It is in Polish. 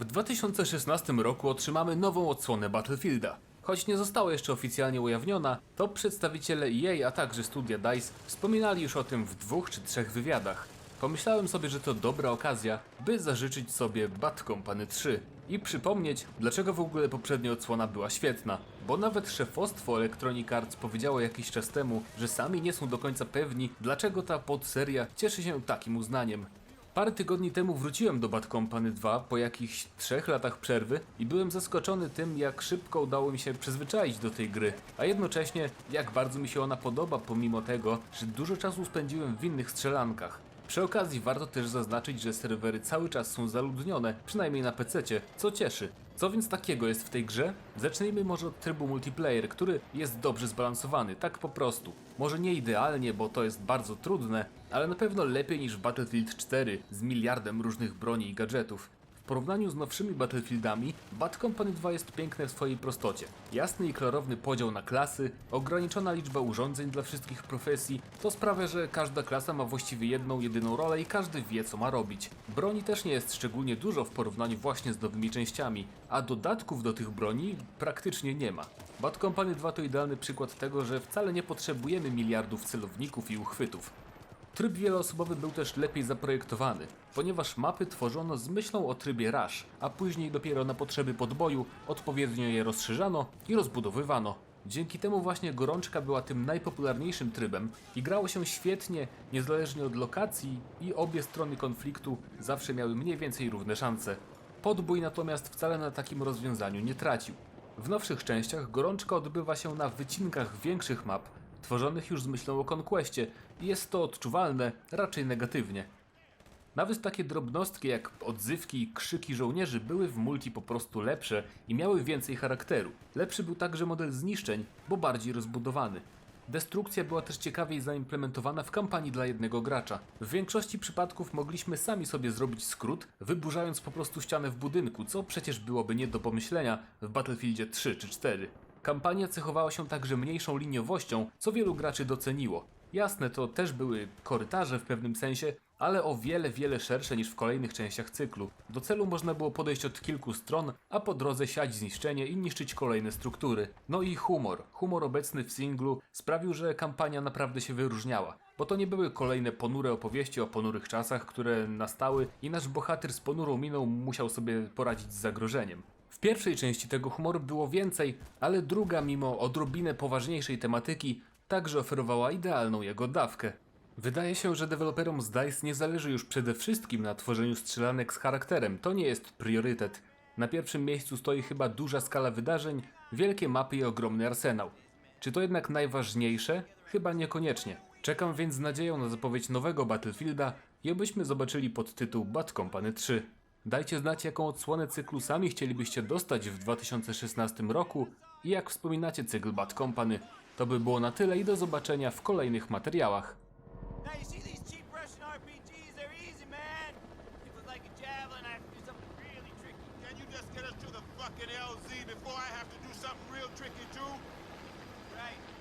W 2016 roku otrzymamy nową odsłonę Battlefielda. Choć nie została jeszcze oficjalnie ujawniona, to przedstawiciele EA, a także studia DICE wspominali już o tym w dwóch czy trzech wywiadach. Pomyślałem sobie, że to dobra okazja, by zażyczyć sobie Bad Company 3 i przypomnieć, dlaczego w ogóle poprzednia odsłona była świetna. Bo nawet szefostwo Electronic Arts powiedziało jakiś czas temu, że sami nie są do końca pewni, dlaczego ta podseria cieszy się takim uznaniem. Parę tygodni temu wróciłem do Bad Company 2 po jakichś trzech latach przerwy i byłem zaskoczony tym, jak szybko udało mi się przyzwyczaić do tej gry, a jednocześnie jak bardzo mi się ona podoba, pomimo tego, że dużo czasu spędziłem w innych strzelankach. Przy okazji warto też zaznaczyć, że serwery cały czas są zaludnione, przynajmniej na PC, co cieszy. Co więc takiego jest w tej grze? Zacznijmy może od trybu multiplayer, który jest dobrze zbalansowany, tak po prostu. Może nie idealnie, bo to jest bardzo trudne, ale na pewno lepiej niż Battlefield 4 z miliardem różnych broni i gadżetów. Porównaniu z nowszymi Battlefieldami, Bad Company 2 jest piękne w swojej prostocie. Jasny i klarowny podział na klasy, ograniczona liczba urządzeń dla wszystkich profesji, to sprawia, że każda klasa ma właściwie jedną, jedyną rolę i każdy wie co ma robić. Broni też nie jest szczególnie dużo w porównaniu właśnie z nowymi częściami, a dodatków do tych broni praktycznie nie ma. Bad Company 2 to idealny przykład tego, że wcale nie potrzebujemy miliardów celowników i uchwytów. Tryb wieloosobowy był też lepiej zaprojektowany, ponieważ mapy tworzono z myślą o trybie rush, a później dopiero na potrzeby podboju odpowiednio je rozszerzano i rozbudowywano. Dzięki temu właśnie gorączka była tym najpopularniejszym trybem i grało się świetnie, niezależnie od lokacji i obie strony konfliktu zawsze miały mniej więcej równe szanse. Podbój natomiast wcale na takim rozwiązaniu nie tracił. W nowszych częściach gorączka odbywa się na wycinkach większych map, tworzonych już z myślą o konkwestie i jest to odczuwalne raczej negatywnie. Nawet takie drobnostki jak odzywki i krzyki żołnierzy były w multi po prostu lepsze i miały więcej charakteru. Lepszy był także model zniszczeń, bo bardziej rozbudowany. Destrukcja była też ciekawiej zaimplementowana w kampanii dla jednego gracza. W większości przypadków mogliśmy sami sobie zrobić skrót, wyburzając po prostu ścianę w budynku, co przecież byłoby nie do pomyślenia w Battlefieldzie 3 czy 4. Kampania cechowała się także mniejszą liniowością, co wielu graczy doceniło. Jasne, to też były korytarze w pewnym sensie, ale o wiele, wiele szersze niż w kolejnych częściach cyklu. Do celu można było podejść od kilku stron, a po drodze siać zniszczenie i niszczyć kolejne struktury. No i humor. Humor obecny w singlu sprawił, że kampania naprawdę się wyróżniała. Bo to nie były kolejne ponure opowieści o ponurych czasach, które nastały i nasz bohater z ponurą miną musiał sobie poradzić z zagrożeniem. W pierwszej części tego humoru było więcej, ale druga, mimo odrobinę poważniejszej tematyki, także oferowała idealną jego dawkę. Wydaje się, że deweloperom z DICE nie zależy już przede wszystkim na tworzeniu strzelanek z charakterem, to nie jest priorytet. Na pierwszym miejscu stoi chyba duża skala wydarzeń, wielkie mapy i ogromny arsenał. Czy to jednak najważniejsze? Chyba niekoniecznie. Czekam więc z nadzieją na zapowiedź nowego Battlefielda i abyśmy zobaczyli podtytuł Bad Company 3. Dajcie znać, jaką odsłonę cyklu sami chcielibyście dostać w 2016 roku i jak wspominacie cykl Bad Company. To by było na tyle i do zobaczenia w kolejnych materiałach. Before I have to do something real tricky too? Right.